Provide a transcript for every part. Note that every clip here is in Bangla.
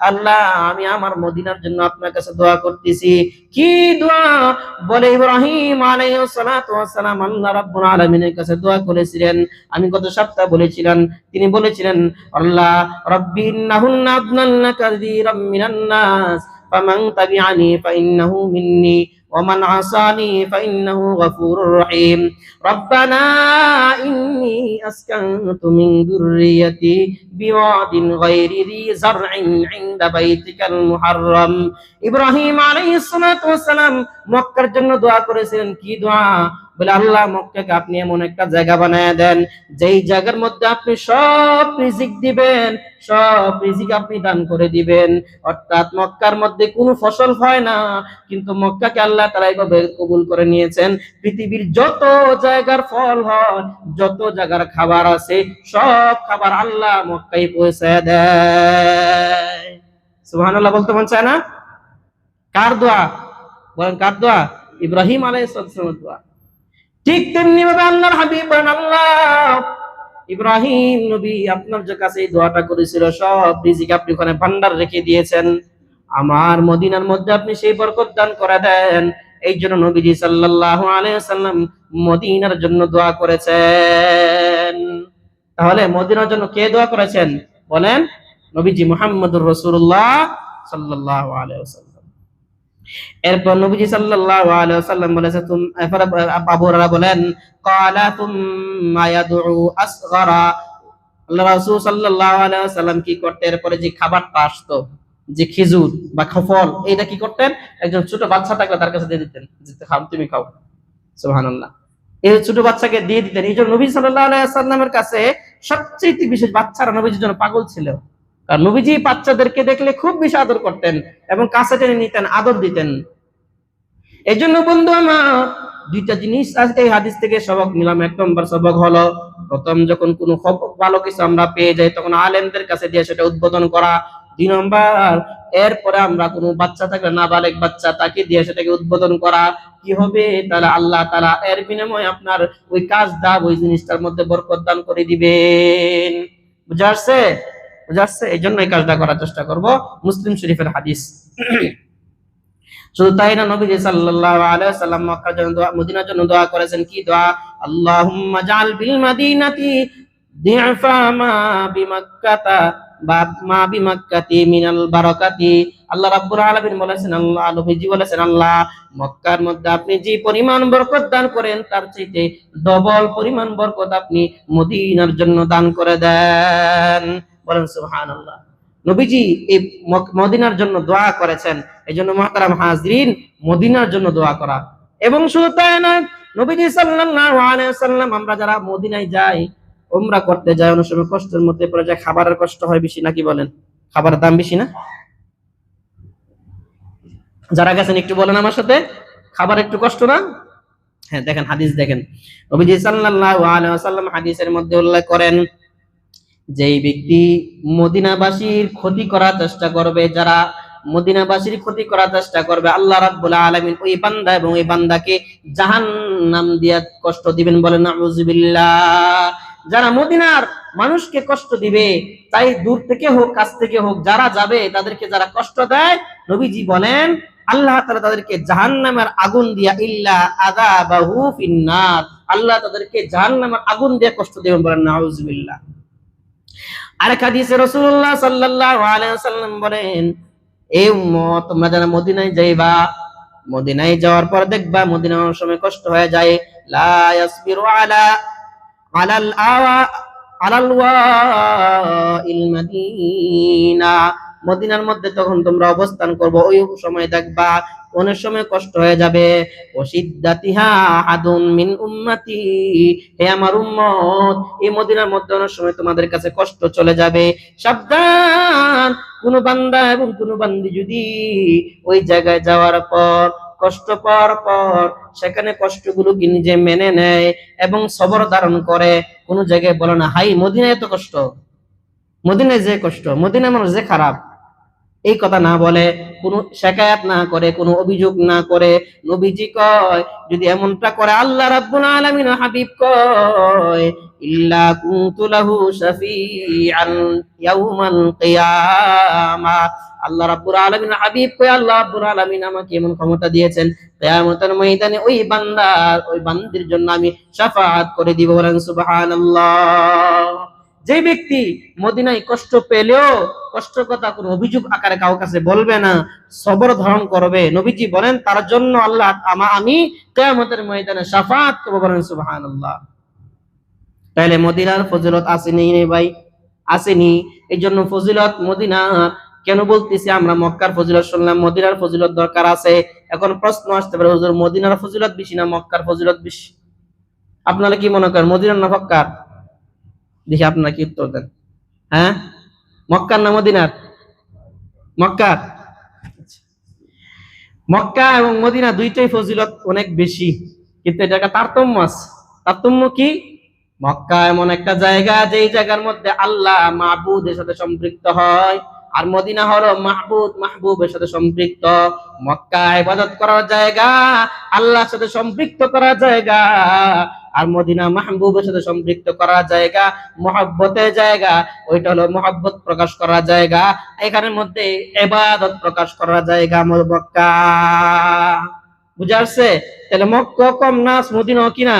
আল্লাহ, আমি আমার মদিনার জন্য আপনার কাছে দোয়া করতেছি। কি দোয়া? বলে ইব্রাহিম আলাইহিস সালাতু ওয়াস সালাম আল্লাহ রাব্বুল আলামিনের কাছে দোয়া করেছিলেন। আমি গত সপ্তাহ বলেছিলেন তিনি বলেছিলেন, আল্লাহ, রব্বি ইন্নাহুন্না আদনাল্না কাসীরাম মিনান নাস, ফামান তাবিআনি ফাইন্নাহু মিন্নি। ومن عصاني فإنه غفور رحيم. ربنا إني أسكنت من ذريتي بواد غير ذي زرع عند بيتك المحرم. إبراهيم عليه الصلاة والسلام মক্কার জন্য দোয়া করেছিলেন, কি দোয়া? বলে, আল্লাহ মক্কাকে আপনি এমন একটা জায়গা বানায় দেন, যেই জায়গার মধ্যে আপনি সব রিজিক দিবেন, সব রিজিক আপনি দান করে দিবেন। অর্থাৎ মক্কার মধ্যে কোনো ফসল হয় না, কিন্তু মক্কাকে আল্লাহ তারা এইভাবে কবুল করে নিয়েছেন। পৃথিবীর যত জায়গার ফল হয়, যত জায়গার খাবার আছে, সব খাবার আল্লাহ মক্কাই পৌঁছে দেয়। সুবহানাল্লাহ বলতে মন চায় না? কার দোয়া? বলেন কার দোয়া। ইব্রাহিম আলাইহিস সালামের দোয়া। ঠিক তেমনি ভাবে আল্লাহর হাবিব ইব্রাহিম নবী আপনার যে কাছে দোয়াটা করেছিল, সব রিজিক আপনি ওখানে ভান্ডার রেখে দিয়েছেন। আমার মদিনার মধ্যে আপনি সেই বরকত দান করে দেন। এই জন্য নবীজি সাল্লাল্লাহু আলাইহি সাল্লাম মদিনার জন্য দোয়া করেছেন। তাহলে মদিনার জন্য কে দোয়া করেছেন? বলেন, নবীজি মুহাম্মদুর রসুল্লাহ সাল্লাল্লাহু আলাইহি ওয়াসাল্লাম। এরপর নবীজি সাল্লাল্লাহু আলাইহি ওয়াসাল্লাম বলেছে, তুম আবু বলেন, ক্বালা ইয়াদউ আল্লাহ রাসূল সাল্লাল্লাহু আলাইহি ওয়াসাল্লাম কি করতেন? এরপরে যে খাবারটা আসতো, যে খেজুর বা ফল এটা কি করতেন? একজন ছোট বাচ্চা থাকলে তার কাছে দিয়ে দিতেন, যে খাও তুমি খাও। সুবহানাল্লাহ। এই ছোট বাচ্চাকে দিয়ে দিতেন, এই জন্য নবী সাল্লাল্লাহু আলাইহি কাছে সবচেয়ে বিশেষ বাচ্চারা নবীজির জন্য পাগল ছিল। কারণ নবীজি বাচ্চাদেরকে দেখলে খুব বেশি আদর করতেন এবং কাছে টেনে নিতেন, আদর দিতেন। এই জন্য বন্ধু আমার, দুইটা জিনিস আজকে এই হাদিস থেকে সবক নিলাম। এক নম্বর সবক হলো, প্রথম যখন কোনো ভালো কিছু আমরা পেয়ে যাই, তখন আলেমদের কাছে দিয়ে সেটা উদ্বোধন করা। দুই নম্বর, এরপরে আমরা কোনো বাচ্চা থাকলে না বালেক বাচ্চা, তাকে দিয়ে সেটাকে উদ্বোধন করা। কি হবে? তাহলে আল্লাহ তারা এর বিনিময়ে আপনার ওই কাজ দাব ওই জিনিসটার মধ্যে বরকত দান করে দিবেন। বুঝা আসছে? বুঝা এই জন্য এই কাজটা করার চেষ্টা করব। মুসলিম শরীফের হাদিস। শুধু তাই না, নবী সাল্লাল্লাহু আলাইহি ওয়াসাল্লাম মক্কার জন্য দোয়া করেছেন কি দোয়া? জাল বিল মাদিনাতি আল্লাহ বলেছেন, আল্লাহ, নবীজি বলেছেন, আল্লাহ, মক্কার মধ্যে আপনি যে পরিমাণ দান করেন, তার ডবল পরিমাণ বরকত আপনি মদিনার জন্য দান করে দেন। বলেন, সুবহানাল্লাহ। নবীজি এই মদিনার জন্য দোয়া করেছেন। এই জন্য মহতারাম হাজরিন, মদিনার জন্য দোয়া করা। এবং শুধু তাই নয়, নবীজি ওয়াসাল্লাম, আমরা যারা মদিনায় যাই, উমরা করতে যাই, অনেক সময় কষ্টের মধ্যে পড়ে যায়, খাবারের কষ্ট হয় বেশি, নাকি বলেন? খাবারের দাম বেশি না? যারা গেছেন, একটু বলেন আমার সাথে, খাবার একটু কষ্ট না? হ্যাঁ দেখেন, হাদিস দেখেন। নবীজি সাল্লাল্লাহু আলাইহি হাদিসের মধ্যে উল্লেখ করেন যেই ব্যক্তি মদিনাবাসীর ক্ষতি করার চেষ্টা করবে, যারা মদিনাবাসীর ক্ষতি করার চেষ্টা করবে, আল্লাহ রাব্বুল আলামিন ওই বান্দা এবং ওই বান্দাকে জাহান্নাম দিয়ে কষ্ট দিবেন বলেন নাউজুবিল্লাহ যারা মদিনার মানুষকে কষ্ট দিবে, তাই দূর থেকে হোক, কাছ থেকে হোক, যারা যাবে, তাদেরকে যারা কষ্ট দেয়, নবীজি বলেন, আল্লাহ তাআলা তাদেরকে জাহান্নামের আগুন দিয়া ইল্লা আযাবাহু ফিন্নার আল্লাহ তাদেরকে জাহান্নামের আগুন দিয়ে কষ্ট দিবেন বলেন নাউজুবিল্লাহ আরেক হাদিসে রাসূলুল্লাহ সাল্লাল্লাহু আলাইহি ওয়াসাল্লাম বলেন এই উম্মত, তোমরা যারা মদিনায় যাইবা, মদিনায় যাওয়ার পর দেখবা মদিনা অনেক সময় কষ্ট হয়ে যায়। লা ইয়াসবিরু আলা, আলাল আওয়া, আলাল ওয়াইল মাদিনা। মদিনার মধ্যে তখন তোমরা অবস্থান করব, ওই সময় দেখবা অনেক সময় কষ্ট হয়ে যাবে। মিন উম্মতি। হে আমার উম্মত, এই মদিনার মধ্যে অনেক সময় তোমাদের কাছে কষ্ট চলে যাবে। সাবধান, কোন বান্দা এবং কোন বান্দি যদি ওই জায়গায় যাওয়ার পর, কষ্ট পাওয়ার পর, সেখানে কষ্টগুলোকে নিজে মেনে নেয় এবং সবর ধারণ করে, কোন জায়গায় বলে না, হাই, মদিনায় এত কষ্ট। মদিনায় যে কষ্ট মদিনায় মানুষ যে খারাপ। এই কথা না বলে, কোনো শেকায়াত না করে, কোনো অভিযোগ না করে, নবীজি কয়, যদি এমনটা করে আল্লাহ রাব্বুল আলামিন হাবিব কয়, ইল্লা কুনতু লাহু শাফিআন ইয়াউমাল কিয়ামা। আল্লাহ রাব্বুল আলামিন হাবিব কয়, আল্লাহ রাব্বুল আলামিন আমাকে এমন ক্ষমতা দিয়েছেন, কিয়ামতের ময়দানে ওই বান্দার, ওই বান্দির জন্য আমি শাফাআত করে দিব সুবহানাল্লাহ। যে ব্যক্তি মদিনায় কষ্ট পেলেও কষ্ট কথা কোনো অভিযোগ আকারে কাউ কাছে বলবে না, সবর ধারণ করবে। নবীজি বলেন, তার জন্য আল্লাহ আমা, আমি কেয়ামতের ময়দানে সাফাত করব বলেন আল্লাহ তাহলে মদিনার ফজিলত আসেনি ভাই? আসেনি। এই জন্য ফজিলত মদিনা কেন বলতেছি আমরা মক্কার ফজিলত শুনলাম, মদিনার ফজিলত দরকার আছে। এখন প্রশ্ন আসতে পারে, হুজুর, মদিনার ফজিলত বেশি না মক্কার ফজিলত বেশি? আপনারা কি মনে করেন, মদিনার না মক্কার? দেখি আপনারা কি উত্তর দেন। হ্যাঁ? মক্কার না মদিনার? মক্কার। মক্কা এবং মদিনা দুইটাই ফজিলত অনেক বেশি, কিন্তু এটা একটা তারতম্য আছে। তারতম্য কি? মক্কা এমন একটা জায়গা যেই জায়গার মধ্যে আল্লাহ মাহবুদের সাথে সম্পৃক্ত হয়, আর মদিনা হলো মাহবুদ মাহবুবের সাথে সম্পৃক্ত। মক্কা ইবাদত করার জায়গা, আল্লাহর সাথে সম্পৃক্ত করার জায়গা। আর মদিনা মাহবুবের সাথে সম্পৃক্ত করার জায়গা, মহব্বতের জায়গা, ওইটা হলো মহব্বত প্রকাশ করার জায়গা। এখানের মধ্যে এবাদত প্রকাশ করার জায়গা আমার মক্কা। তাহলে মক্কা কম না, মদিনা কি না?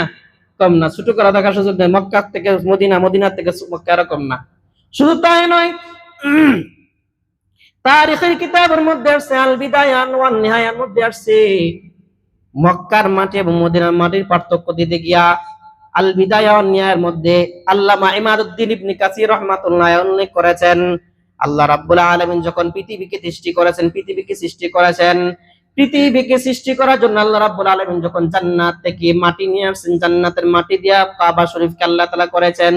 কম না। ছোট করা দেখার সুযোগ নেই। মক্কা থেকে মদিনা মদিনা থেকে মক্কা এরকম না। শুধু তাই নয়, তারিখের কিতাবের মধ্যে আসছে আল বিদায়ান ওয়ান নিহায়ার মধ্যে আসছে। মক্কার মাঠে এবং মদিনার মাটির পার্থক্য দিতে গিয়া আল বিদায় নিহায়ার মধ্যে আল্লামা ইমাদউদ্দিন ইবনে কাসির রাহমাতুল্লাহ উল্লেখ করেছেন। আল্লাহ রাব্বুল আলামিন যখন পৃথিবীকে সৃষ্টি করেছেন, পৃথিবীকে সৃষ্টি করেছেন। পৃথিবীকে সৃষ্টি করার জন্য আল্লাহ রাব্বুল আলামিন যখন জান্নাত থেকে মাটি নিয়ে আসছেন, জান্নাতের মাটি দিয়া কাবা শরীফকে আল্লাহ তাআলা করেছেন।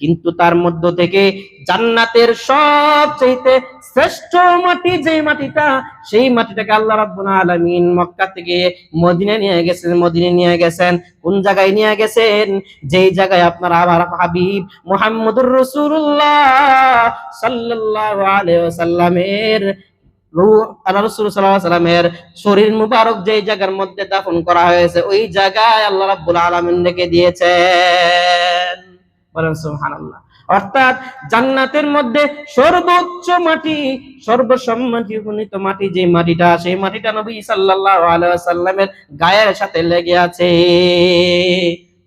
কিন্তু তার মধ্য থেকে জান্নাতের সবচেয়ে শ্রেষ্ঠ মাটি যে মাটিটা, সেই মাটিটাকে আল্লাহ রাব্বুল আলামিন মক্কা থেকে মদিনা নিয়ে গেছেন মদিনে নিয়ে গেছেন। কোন জায়গায় নিয়ে গেছেন? যেই জায়গায় আপনার আবার হাবিব মুহাম্মদুর রাসূলুল্লাহ সাল্লাল্লাহু আলাইহি ওয়াসাল্লামের শরীর মুবারক যেই জায়গার মধ্যে দাফন করা হয়েছে, ওই জায়গায় আল্লাহ রাব্বুল আলামিন রেখে দিয়েছেন। বলেন সুবহানাল্লাহ। অর্থাৎ জান্নাতের মধ্যে সর্বোচ্চ মাটি, সর্বসম্মতি উপনীত মাটি যে মাটিটা, সেই মাটিটা নবী সাল্লাল্লাহু আলাইহি গায়ের সাথে লেগে আছে।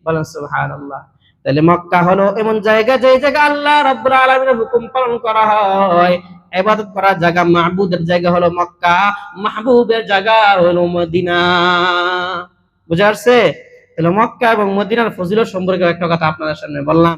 বলেন সুবহানাল্লাহ। তাহলে মক্কা হলো এমন জায়গা যে জায়গা আল্লাহ রাব্বুল আলামিনের হুকুম পালন করা হয়। ইবাদত করার জায়গা, মাহবুদের জায়গা হলো মক্কা। মাহবুবের জায়গা হলো মদিনা। বুঝা আসছে? তাহলে মক্কা এবং মদিনার ফজিলত সম্পর্কে একটা কথা আপনাদের সামনে বললাম।